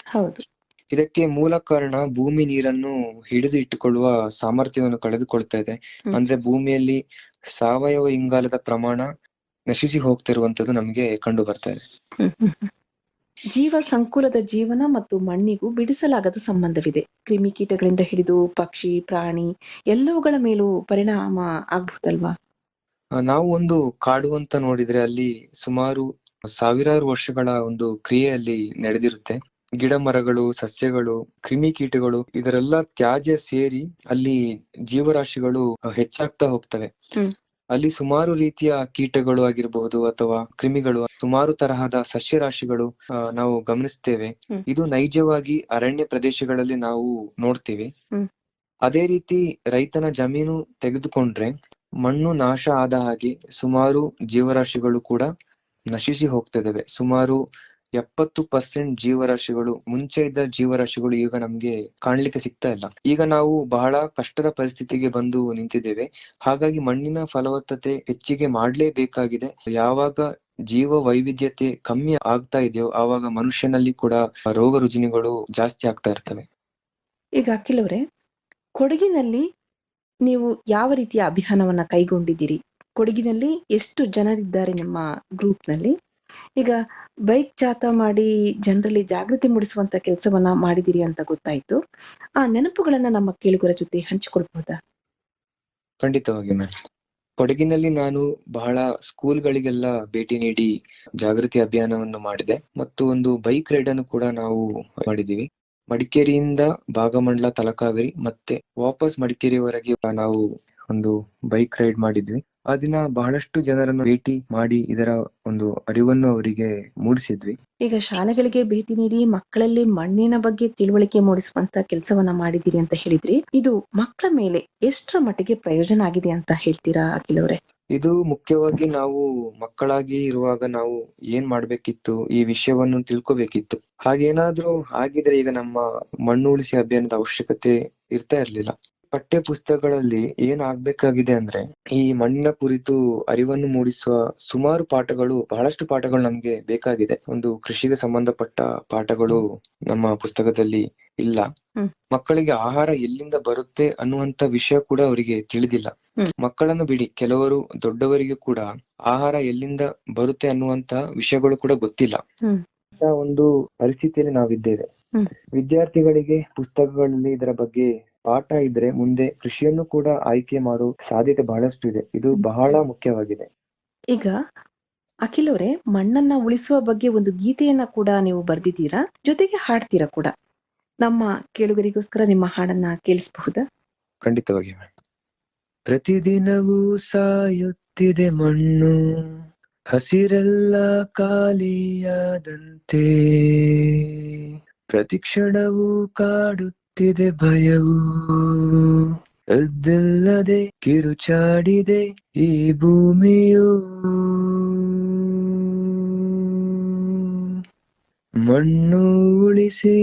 Speaker 5: ಇದಕ್ಕೆ ಮೂಲ ಕಾರಣ ಭೂಮಿ ನೀರನ್ನು ಹಿಡಿದು ಇಟ್ಟುಕೊಳ್ಳುವ ಸಾಮರ್ಥ್ಯವನ್ನು ಕಳೆದುಕೊಳ್ತಾ ಇದೆ. ಅಂದ್ರೆ ಭೂಮಿಯಲ್ಲಿ ಸಾವಯವ ಇಂಗಾಲದ ಪ್ರಮಾಣ ನಶಿಸಿ ಹೋಗ್ತಿರುವಂತದ್ದು ನಮಗೆ ಕಂಡು ಬರ್ತಾ ಇದೆ.
Speaker 4: ಜೀವ ಸಂಕುಲದ ಜೀವನ ಮತ್ತು ಮಣ್ಣಿಗೂ ಬಿಡಿಸಲಾಗದ ಸಂಬಂಧವಿದೆ. ಕ್ರಿಮಿಕೀಟಗಳಿಂದ ಹಿಡಿದು ಪಕ್ಷಿ ಪ್ರಾಣಿ ಎಲ್ಲವುಗಳ ಮೇಲೂ ಪರಿಣಾಮ ಆಗ್ಬಹುದಲ್ವಾ?
Speaker 5: ನಾವು ಒಂದು ಕಾಡು ಅಂತ ನೋಡಿದ್ರೆ ಅಲ್ಲಿ ಸುಮಾರು ಸಾವಿರಾರು ವರ್ಷಗಳ ಒಂದು ಕ್ರಿಯೆಯಲ್ಲಿ ನಡೆದಿರುತ್ತೆ. ಗಿಡ ಮರಗಳು ಸಸ್ಯಗಳು ಕ್ರಿಮಿಕೀಟಗಳು ಇದರೆಲ್ಲ ತ್ಯಾಜ್ಯ ಸೇರಿ ಅಲ್ಲಿ ಜೀವರಾಶಿಗಳು ಹೆಚ್ಚಾಗ್ತಾ ಹೋಗ್ತವೆ. ಅಲ್ಲಿ ಸುಮಾರು ರೀತಿಯ ಕೀಟಗಳು ಆಗಿರಬಹುದು ಅಥವಾ ಕ್ರಿಮಿಗಳು ಸುಮಾರು ತರಹದ ಸಸ್ಯರಾಶಿಗಳು ನಾವು ಗಮನಿಸ್ತೇವೆ. ಇದು ನೈಜವಾಗಿ ಅರಣ್ಯ ಪ್ರದೇಶಗಳಲ್ಲಿ ನಾವು ನೋಡ್ತೀವಿ. ಅದೇ ರೀತಿ ರೈತನ ಜಮೀನು ತೆಗೆದುಕೊಂಡ್ರೆ ಮಣ್ಣು ನಾಶ ಆದ ಹಾಗೆ ಸುಮಾರು ಜೀವರಾಶಿಗಳು ಕೂಡ ನಶಿಸಿ ಹೋಗ್ತಿದ್ದಾವೆ. ಸುಮಾರು ಎಪ್ಪತ್ತು ಪರ್ಸೆಂಟ್ ಜೀವರಾಶಿಗಳು, ಮುಂಚೆ ಇದ್ದ ಜೀವರಾಶಿಗಳು ಈಗ ನಮ್ಗೆ ಕಾಣ್ಲಿಕ್ಕೆ ಸಿಗ್ತಾ ಇಲ್ಲ. ಈಗ ನಾವು ಬಹಳ ಕಷ್ಟದ ಪರಿಸ್ಥಿತಿಗೆ ಬಂದು ನಿಂತಿದ್ದೇವೆ. ಹಾಗಾಗಿ ಮಣ್ಣಿನ ಫಲವತ್ತತೆ ಹೆಚ್ಚಿಗೆ ಮಾಡ್ಲೇಬೇಕಾಗಿದೆ. ಯಾವಾಗ ಜೀವ ವೈವಿಧ್ಯತೆ ಕಮ್ಮಿ ಆಗ್ತಾ ಇದೆಯೋ, ಆವಾಗ ಮನುಷ್ಯನಲ್ಲಿ ಕೂಡ ರೋಗ ರುಜಿನಗಳು ಜಾಸ್ತಿ ಆಗ್ತಾ ಇರ್ತವೆ.
Speaker 4: ಈಗ ಕೆಲವ್ರೆ ಕೊಡಗಿನಲ್ಲಿ ನೀವು ಯಾವ ರೀತಿಯ ಅಭಿಯಾನವನ್ನ ಕೈಗೊಂಡಿದ್ದೀರಿ? ಕೊಡಗಿನಲ್ಲಿ ಎಷ್ಟು ಜನರಿದ್ದಾರೆ ನಿಮ್ಮ ಗ್ರೂಪ್ನಲ್ಲಿ? ಈಗ ಬೈಕ್ ಜಾಥಾ ಮಾಡಿ ಜನರಲ್ಲಿ ಜಾಗೃತಿ ಮೂಡಿಸುವಂತ ಕೆಲಸವನ್ನ ಮಾಡಿದಿರಿ ಅಂತ ಗೊತ್ತಾಯ್ತು. ಆ ನೆನಪುಗಳನ್ನ ನಮ್ಮ ಕೇಳುಗರ ಜೊತೆ ಹಂಚಿಕೊಳ್ಬಹುದಾ?
Speaker 5: ಖಂಡಿತವಾಗಿ ಮ್ಯಾಮ್ ಕೊಡಗಿನಲ್ಲಿ ನಾನು ಬಹಳ ಸ್ಕೂಲ್ಗಳಿಗೆಲ್ಲ ಭೇಟಿ ನೀಡಿ ಜಾಗೃತಿ ಅಭಿಯಾನವನ್ನು ಮಾಡಿದೆ. ಮತ್ತು ಒಂದು ಬೈಕ್ ರೈಡ್ ಅನ್ನು ಕೂಡ ನಾವು ಮಾಡಿದೀವಿ. ಮಡಿಕೇರಿಯಿಂದ ಭಾಗಮಂಡಲ ತಲಕಾವೇರಿ ಮತ್ತೆ ವಾಪಸ್ ಮಡಿಕೇರಿವರೆಗೆ ನಾವು ಒಂದು ಬೈಕ್ ರೈಡ್ ಮಾಡಿದ್ವಿ. ಆ ದಿನ ಬಹಳಷ್ಟು ಜನರನ್ನು ಭೇಟಿ ಮಾಡಿ ಇದರ ಒಂದು ಅರಿವನ್ನು ಅವರಿಗೆ ಮೂಡಿಸಿದ್ವಿ.
Speaker 4: ಈಗ ಶಾಲೆಗಳಿಗೆ ಭೇಟಿ ನೀಡಿ ಮಕ್ಕಳಲ್ಲಿ ಮಣ್ಣಿನ ಬಗ್ಗೆ ತಿಳುವಳಿಕೆ ಮೂಡಿಸುವಂತ ಕೆಲಸವನ್ನ ಮಾಡಿದಿರಿ ಅಂತ ಹೇಳಿದ್ರಿ. ಇದು ಮಕ್ಕಳ ಮೇಲೆ ಎಷ್ಟರ ಮಟ್ಟಿಗೆ ಪ್ರಯೋಜನ ಆಗಿದೆ ಅಂತ ಹೇಳ್ತೀರಾ ಅಖಿಲ್ ಅವರೇ?
Speaker 5: ಇದು ಮುಖ್ಯವಾಗಿ ನಾವು ಮಕ್ಕಳಾಗಿ ಇರುವಾಗ ನಾವು ಏನ್ ಮಾಡ್ಬೇಕಿತ್ತು ಈ ವಿಷಯವನ್ನು ತಿಳ್ಕೊಬೇಕಿತ್ತು. ಹಾಗೇನಾದ್ರೂ ಆಗಿದ್ರೆ ಈಗ ನಮ್ಮ ಮಣ್ಣು ಉಳಿಸಿ ಅಭಿಯಾನದ ಅವಶ್ಯಕತೆ ಇರ್ತಾ ಇರ್ಲಿಲ್ಲ. ಪಠ್ಯ ಪುಸ್ತಕಗಳಲ್ಲಿ ಏನ್ ಆಗ್ಬೇಕಾಗಿದೆ ಅಂದ್ರೆ ಈ ಮಣ್ಣಿನ ಕುರಿತು ಅರಿವನ್ನು ಮೂಡಿಸುವ ಸುಮಾರು ಪಾಠಗಳು ಬಹಳಷ್ಟು ಪಾಠಗಳು ನಮ್ಗೆ ಬೇಕಾಗಿದೆ. ಒಂದು ಕೃಷಿಗೆ ಸಂಬಂಧಪಟ್ಟ ಪಾಠಗಳು ನಮ್ಮ ಪುಸ್ತಕದಲ್ಲಿ ಇಲ್ಲ. ಮಕ್ಕಳಿಗೆ ಆಹಾರ ಎಲ್ಲಿಂದ ಬರುತ್ತೆ ಅನ್ನುವಂತ ವಿಷಯ ಕೂಡ ಅವರಿಗೆ ತಿಳಿದಿಲ್ಲ. ಮಕ್ಕಳನ್ನು ಬಿಡಿ ಕೆಲವರು ದೊಡ್ಡವರಿಗೆ ಕೂಡ ಆಹಾರ ಎಲ್ಲಿಂದ ಬರುತ್ತೆ ಅನ್ನುವಂತ ವಿಷಯಗಳು ಕೂಡ ಗೊತ್ತಿಲ್ಲ. ಒಂದು ಪರಿಸ್ಥಿತಿಯಲ್ಲಿ ನಾವಿದ್ದೇವೆ. ವಿದ್ಯಾರ್ಥಿಗಳಿಗೆ ಪುಸ್ತಕಗಳಲ್ಲಿ ಇದರ ಬಗ್ಗೆ ಪಾಠ ಇದ್ರೆ ಮುಂದೆ ಕೃಷಿಯನ್ನು ಕೂಡ ಆಯ್ಕೆ ಮಾಡೋ ಸಾಧ್ಯತೆ ಬಹಳಷ್ಟು ಇದೆ. ಇದು ಬಹಳ ಮುಖ್ಯವಾಗಿದೆ.
Speaker 4: ಈಗ ಅಖಿಲ್ ಅವರೇ ಮಣ್ಣನ್ನ ಉಳಿಸುವ ಬಗ್ಗೆ ಒಂದು ಗೀತೆಯನ್ನ ಕೂಡ ನೀವು ಬರ್ದಿದ್ದೀರಾ? ಜೊತೆಗೆ ಹಾಡ್ತೀರಾ ಕೂಡ? ನಮ್ಮ ಕೇಳುಗರಿಗೋಸ್ಕರ ನಿಮ್ಮ ಹಾಡನ್ನ ಕೇಳಿಸಬಹುದಾ?
Speaker 5: ಖಂಡಿತವಾಗಿ. ಪ್ರತಿದಿನವೂ ಸಾಯುತ್ತಿದೆ ಮಣ್ಣು ಹಸಿರೆಲ್ಲ ಖಾಲಿಯಾದಂತೆ. ಪ್ರತಿಕ್ಷಣವೂ ಕಾಡುತ್ತಿದೆ ಭಯವು. ಅದಲ್ಲದೆ ಕಿರುಚಾಡಿದೆ ಈ ಭೂಮಿಯು. ಮಣ್ಣು ಉಳಿಸಿ.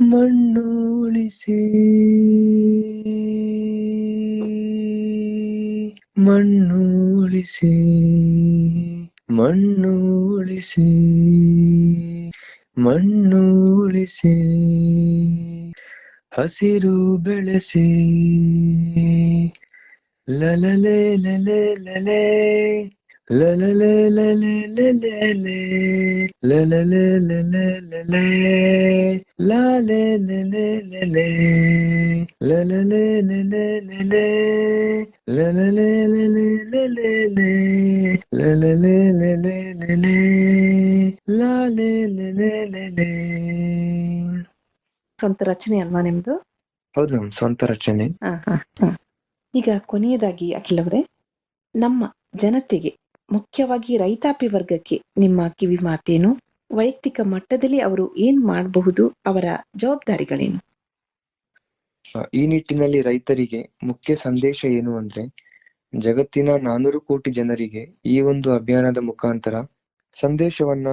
Speaker 5: ಮಣ್ಣು ಉಳಿಸಿ. ಮಣ್ಣು ಉಳಿಸಿ. ಮಣ್ಣು ಉಳಿಸಿ. ಮಣ್ಣು ಉಳಿಸಿ ಹಸಿರು ಬೆಳೆಸಿ ಲಲಲೆ ಲಲೆ ಲಲೆ ಲಲಲೆ ಲಲೆ ಲಲೆ ಲಲಲೆ ಲಲೆ ಲಲೆ ಲಾಲೆ ಲಲೆ ಲಲೆ ಲಲಲೆ ಲಲೆ ಲಲೆ ಲಲಲೆ ಲಲೆ ಲಲೆ ಲಲಲೆ ಲಲೆ ಲಲೆ ಲಾಲೆ ಲಲೆ ಲಲೆ
Speaker 4: ಸ್ವಂತ ರಚನೆ ಅಲ್ವಾ ನಿಮ್ದು?
Speaker 5: ಹೌದು ಮ್ಯಾಮ್ ಸ್ವಂತ ರಚನೆ.
Speaker 4: ಆ, ಹ, ಹ. ಈಗ ಕೊನೆಯದಾಗಿ ಅಖಿಲ್ ಅವರೇ ನಮ್ಮ ಜನತೆಗೆ ಮುಖ್ಯವಾಗಿ ರೈತಾಪಿ ವರ್ಗಕ್ಕೆ ನಿಮ್ಮ ಕಿವಿ ಮಾತೇನು? ವೈಯಕ್ತಿಕ ಮಟ್ಟದಲ್ಲಿ ಅವರು ಏನ್ ಮಾಡಬಹುದು? ಅವರ ಜವಾಬ್ದಾರಿಗಳೇನು?
Speaker 5: ಈ ನಿಟ್ಟಿನಲ್ಲಿ ರೈತರಿಗೆ ಮುಖ್ಯ ಸಂದೇಶ ಏನು ಅಂದ್ರೆ ಜಗತ್ತಿನ ನಾನೂರು ಕೋಟಿ ಜನರಿಗೆ ಈ ಒಂದು ಅಭಿಯಾನದ ಮುಖಾಂತರ ಸಂದೇಶವನ್ನ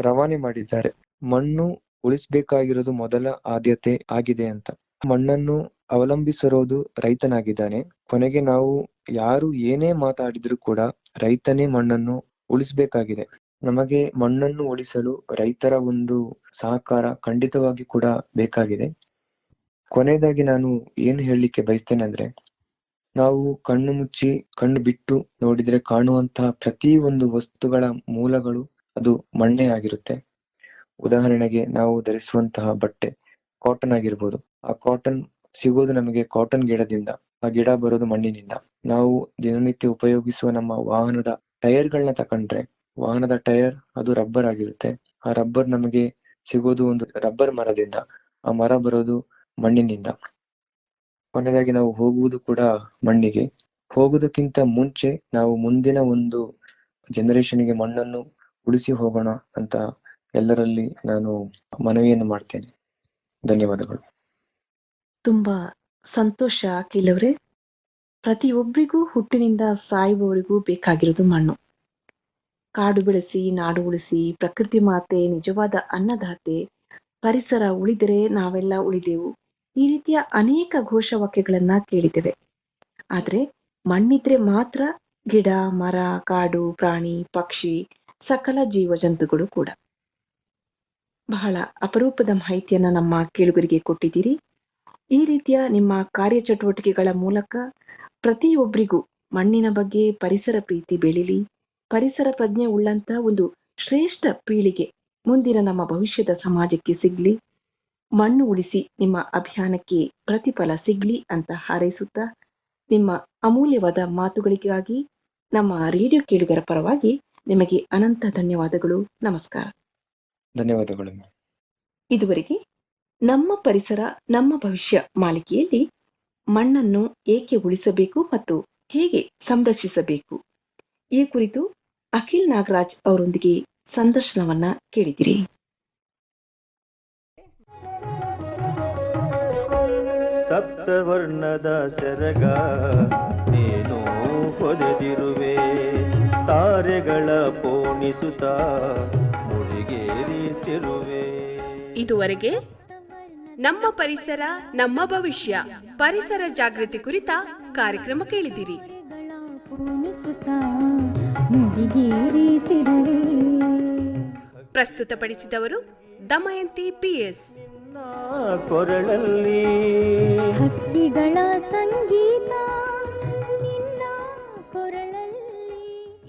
Speaker 5: ರವಾನೆ ಮಾಡಿದ್ದಾರೆ. ಮಣ್ಣು ಉಳಿಸ್ಬೇಕಾಗಿರೋದು ಮೊದಲ ಆದ್ಯತೆ ಆಗಿದೆ ಅಂತ. ಮಣ್ಣನ್ನು ಅವಲಂಬಿಸಿರೋದು ರೈತನಾಗಿದ್ದಾನೆ. ಕೊನೆಗೆ ನಾವು ಯಾರು ಏನೇ ಮಾತಾಡಿದ್ರು ಕೂಡ ರೈತನೇ ಮಣ್ಣನ್ನು ಉಳಿಸ್ಬೇಕಾಗಿದೆ. ನಮಗೆ ಮಣ್ಣನ್ನು ಉಳಿಸಲು ರೈತರ ಒಂದು ಸಹಕಾರ ಖಂಡಿತವಾಗಿ ಕೂಡ ಬೇಕಾಗಿದೆ. ಕೊನೆಯದಾಗಿ ನಾನು ಏನು ಹೇಳಲಿಕ್ಕೆ ಬಯಸ್ತೇನೆ ಅಂದ್ರೆ, ನಾವು ಕಣ್ಣು ಮುಚ್ಚಿ ಕಣ್ಣು ಬಿಟ್ಟು ನೋಡಿದ್ರೆ ಕಾಣುವಂತಹ ಪ್ರತಿ ಒಂದು ವಸ್ತುಗಳ ಮೂಲಗಳು ಅದು ಮಣ್ಣೆ ಆಗಿರುತ್ತೆ. ಉದಾಹರಣೆಗೆ ನಾವು ಧರಿಸುವಂತಹ ಬಟ್ಟೆ ಕಾಟನ್ ಆಗಿರ್ಬೋದು. ಆ ಕಾಟನ್ ಸಿಗೋದು ನಮಗೆ ಕಾಟನ್ ಗಿಡದಿಂದ, ಆ ಗಿಡ ಬರೋದು ಮಣ್ಣಿನಿಂದ. ನಾವು ದಿನನಿತ್ಯ ಉಪಯೋಗಿಸುವ ನಮ್ಮ ವಾಹನದ ಟೈರ್ಗಳನ್ನ ತಕೊಂಡ್ರೆ, ವಾಹನದ ಟೈರ್ ಅದು ರಬ್ಬರ್ ಆಗಿರುತ್ತೆ. ಆ ರಬ್ಬರ್ ನಮಗೆ ಸಿಗೋದು ಒಂದು ರಬ್ಬರ್ ಮರದಿಂದ, ಆ ಮರ ಬರೋದು ಮಣ್ಣಿನಿಂದ. ಕೊನೆಯದಾಗಿ ನಾವು ಹೋಗುವುದು ಕೂಡ ಮಣ್ಣಿಗೆ. ಹೋಗುವುದಕ್ಕಿಂತ ಮುಂಚೆ ನಾವು ಮುಂದಿನ ಒಂದು ಜನರೇಷನ್ಗೆ ಮಣ್ಣನ್ನು ಉಳಿಸಿ ಹೋಗೋಣ ಅಂತ ಎಲ್ಲರಲ್ಲಿ ನಾನು ಮನವಿಯನ್ನು ಮಾಡ್ತೇನೆ. ಧನ್ಯವಾದಗಳು.
Speaker 4: ತುಂಬಾ ಸಂತೋಷ ಅಖಿಲ್ ಪ್ರತಿಯೊಬ್ಬರಿಗೂ ಹುಟ್ಟಿನಿಂದ ಸಾಯುವವರಿಗೂ ಬೇಕಾಗಿರೋದು ಮಣ್ಣು. ಕಾಡು ಬೆಳೆಸಿ, ನಾಡು ಉಳಿಸಿ, ಪ್ರಕೃತಿ ಮಾತೆ, ನಿಜವಾದ ಅನ್ನದಾತೆ, ಪರಿಸರ ಉಳಿದರೆ ನಾವೆಲ್ಲ ಉಳಿದೆವು. ಈ ರೀತಿಯ ಅನೇಕ ಘೋಷವಾಕ್ಯಗಳನ್ನ ಕೇಳಿದ್ದೇವೆ. ಆದ್ರೆ ಮಣ್ಣಿದ್ರೆ ಮಾತ್ರ ಗಿಡ, ಮರ, ಕಾಡು, ಪ್ರಾಣಿ, ಪಕ್ಷಿ ಸಕಲ ಜೀವಜಂತುಗಳು ಕೂಡ. ಬಹಳ ಅಪರೂಪದ ಮಾಹಿತಿಯನ್ನ ನಮ್ಮ ಕೇಳುಗರಿಗೆ ಕೊಟ್ಟಿದ್ದೀರಿ. ಈ ರೀತಿಯ ನಿಮ್ಮ ಕಾರ್ಯಚಟುವಟಿಕೆಗಳ ಮೂಲಕ ಪ್ರತಿಯೊಬ್ಬರಿಗೂ ಮಣ್ಣಿನ ಬಗ್ಗೆ ಪರಿಸರ ಪ್ರೀತಿ ಬೆಳಿಲಿ. ಪರಿಸರ ಪ್ರಜ್ಞೆ ಉಳ್ಳಂತ ಒಂದು ಶ್ರೇಷ್ಠ ಪೀಳಿಗೆ ಮುಂದಿನ ನಮ್ಮ ಭವಿಷ್ಯದ ಸಮಾಜಕ್ಕೆ ಸಿಗ್ಲಿ. ಮಣ್ಣು ಉಳಿಸಿ ನಿಮ್ಮ ಅಭಿಯಾನಕ್ಕೆ ಪ್ರತಿಫಲ ಸಿಗ್ಲಿ ಅಂತ ಹಾರೈಸುತ್ತಾ, ನಿಮ್ಮ ಅಮೂಲ್ಯವಾದ ಮಾತುಗಳಿಗಾಗಿ, ನಮ್ಮ ರೇಡಿಯೋ ಕೇಳುಗರ ಪರವಾಗಿ ನಿಮಗೆ ಅನಂತ ಧನ್ಯವಾದಗಳು. ನಮಸ್ಕಾರ.
Speaker 5: ಧನ್ಯವಾದಗಳು.
Speaker 4: ಇದುವರೆಗೆ ನಮ್ಮ ಪರಿಸರ ನಮ್ಮ ಭವಿಷ್ಯ ಮಾಲಿಕೆಯಲ್ಲಿ ಮಣ್ಣನ್ನು ಏಕೆ ಉಳಿಸಬೇಕು ಮತ್ತು ಹೇಗೆ ಸಂರಕ್ಷಿಸಬೇಕು? ಈ ಕುರಿತು ಅಖಿಲ್ ನಾಗರಾಜ್ ಅವರೊಂದಿಗೆ ಸಂದರ್ಶನವನ್ನ ಕೇಳಿದಿರಿ.
Speaker 2: ಸಪ್ತವರ್ಣದ ಶರಗ ನೀನು ಹೊದೆದಿರುವೆ. ತಾರೆಗಳ ಪೋಣಿಸುತ್ತ ಮುಡಿಗೇರಿಸಿರುವೆ
Speaker 1: ಇದುವರೆಗೆ ನಮ್ಮ ಪರಿಸರ ನಮ್ಮ ಭವಿಷ್ಯ ಪರಿಸರ ಜಾಗೃತಿ ಕುರಿತ ಕಾರ್ಯಕ್ರಮ ಕೇಳಿದಿರಿ. ಪ್ರಸ್ತುತಪಡಿಸಿದವರು ದಮಯಂತಿ ಪಿಎಸ್.
Speaker 2: ಕೊರಳಲ್ಲಿ
Speaker 3: ಹಕ್ಕಿಗಳ ಸಂಗೀತ.